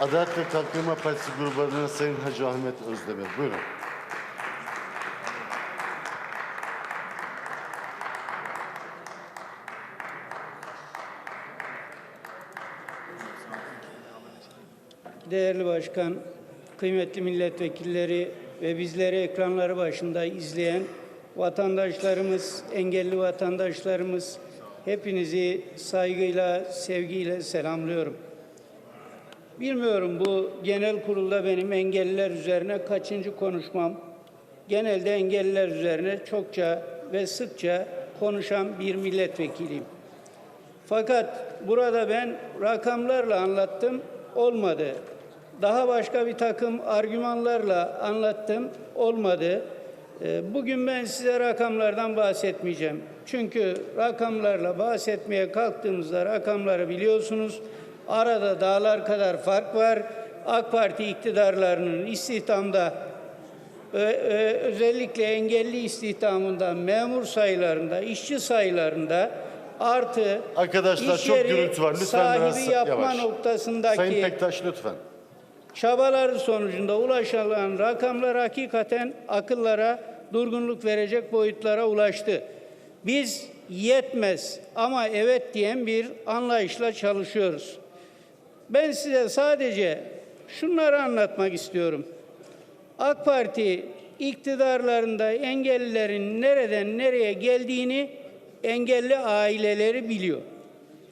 Adalet ve Kalkınma Partisi grubu Sayın Hacı Ahmet Özdemir. Buyurun. Değerli Başkan, kıymetli milletvekilleri ve bizleri ekranları başında izleyen vatandaşlarımız, engelli vatandaşlarımız hepinizi saygıyla, sevgiyle selamlıyorum. Bilmiyorum bu genel kurulda benim engelliler üzerine kaçıncı konuşmam. Genelde engelliler üzerine çokça ve sıkça konuşan bir milletvekiliyim. Fakat burada ben rakamlarla anlattım, olmadı. Daha başka bir takım argümanlarla anlattım, olmadı. Ee, Bugün ben size rakamlardan bahsetmeyeceğim. Çünkü rakamlarla bahsetmeye kalktığımızda rakamları biliyorsunuz. Arada dağlar kadar fark var. AK Parti iktidarlarının istihdamda özellikle engelli istihdamında, memur sayılarında, işçi sayılarında artı Arkadaşlar iş çok gürültü var. Lütfen sahibi yapma yavaş. noktasındaki Sayın Pektaş lütfen. çabaları sonucunda ulaşılan rakamlar hakikaten akıllara durgunluk verecek boyutlara ulaştı. Biz yetmez ama evet diyen bir anlayışla çalışıyoruz. Ben size sadece şunları anlatmak istiyorum. AK Parti iktidarlarında engellilerin nereden nereye geldiğini engelli aileleri biliyor.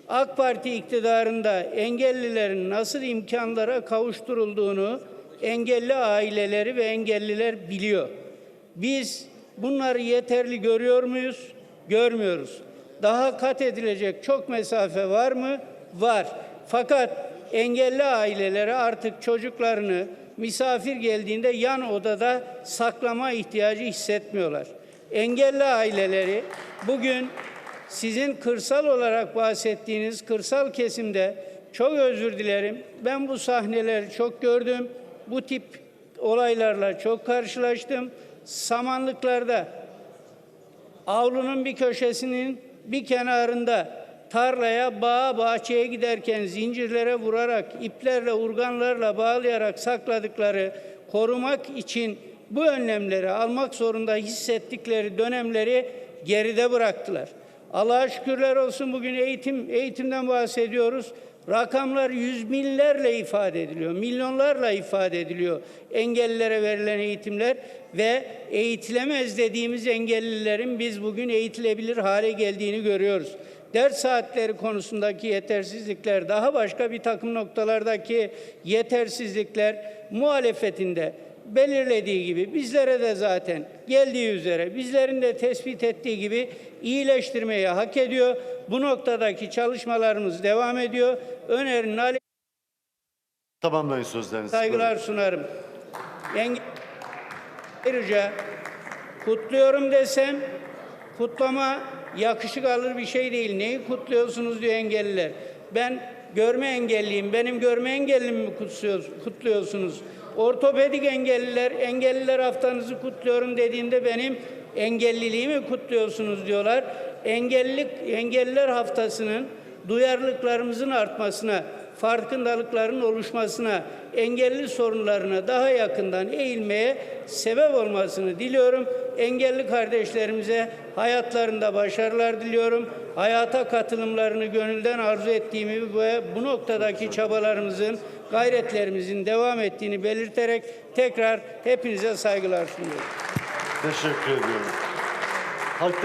AK Parti iktidarında engellilerin nasıl imkanlara kavuşturulduğunu engelli aileleri ve engelliler biliyor. Biz bunları yeterli görüyor muyuz? Görmüyoruz. Daha kat edilecek çok mesafe var mı? Var. Fakat engelli ailelere artık çocuklarını misafir geldiğinde yan odada saklama ihtiyacı hissetmiyorlar. Engelli aileleri bugün sizin kırsal olarak bahsettiğiniz kırsal kesimde çok özür dilerim. Ben bu sahneleri çok gördüm. Bu tip olaylarla çok karşılaştım. Samanlıklarda avlunun bir köşesinin bir kenarında tarlaya, bağa, bahçeye giderken zincirlere vurarak, iplerle, urganlarla bağlayarak sakladıkları, korumak için bu önlemleri almak zorunda hissettikleri dönemleri geride bıraktılar. Allah'a şükürler olsun bugün eğitim eğitimden bahsediyoruz. Rakamlar yüz binlerle ifade ediliyor, milyonlarla ifade ediliyor engellilere verilen eğitimler ve eğitilemez dediğimiz engellilerin biz bugün eğitilebilir hale geldiğini görüyoruz. Ders saatleri konusundaki yetersizlikler, daha başka bir takım noktalardaki yetersizlikler muhalefetinde belirlediği gibi bizlere de zaten geldiği üzere bizlerin de tespit ettiği gibi iyileştirmeyi hak ediyor. Bu noktadaki çalışmalarımız devam ediyor. Önerinin aleyküm Tamamlayın sözlerinizi. saygılar sunarım. Enge- Ayrıca kutluyorum desem kutlama yakışık alır bir şey değil. Neyi kutluyorsunuz diyor engelliler. Ben görme engelliyim. Benim görme engellimi mi kutluyorsunuz? Ortopedik engelliler, engelliler haftanızı kutluyorum dediğinde benim engelliliğimi kutluyorsunuz diyorlar. Engellilik, engelliler haftasının duyarlılıklarımızın artmasına, farkındalıkların oluşmasına, engelli sorunlarına daha yakından eğilmeye sebep olmasını diliyorum. Engelli kardeşlerimize hayatlarında başarılar diliyorum. Hayata katılımlarını gönülden arzu ettiğimi ve bu noktadaki çabalarımızın, gayretlerimizin devam ettiğini belirterek tekrar hepinize saygılar sunuyorum. Teşekkür ediyorum.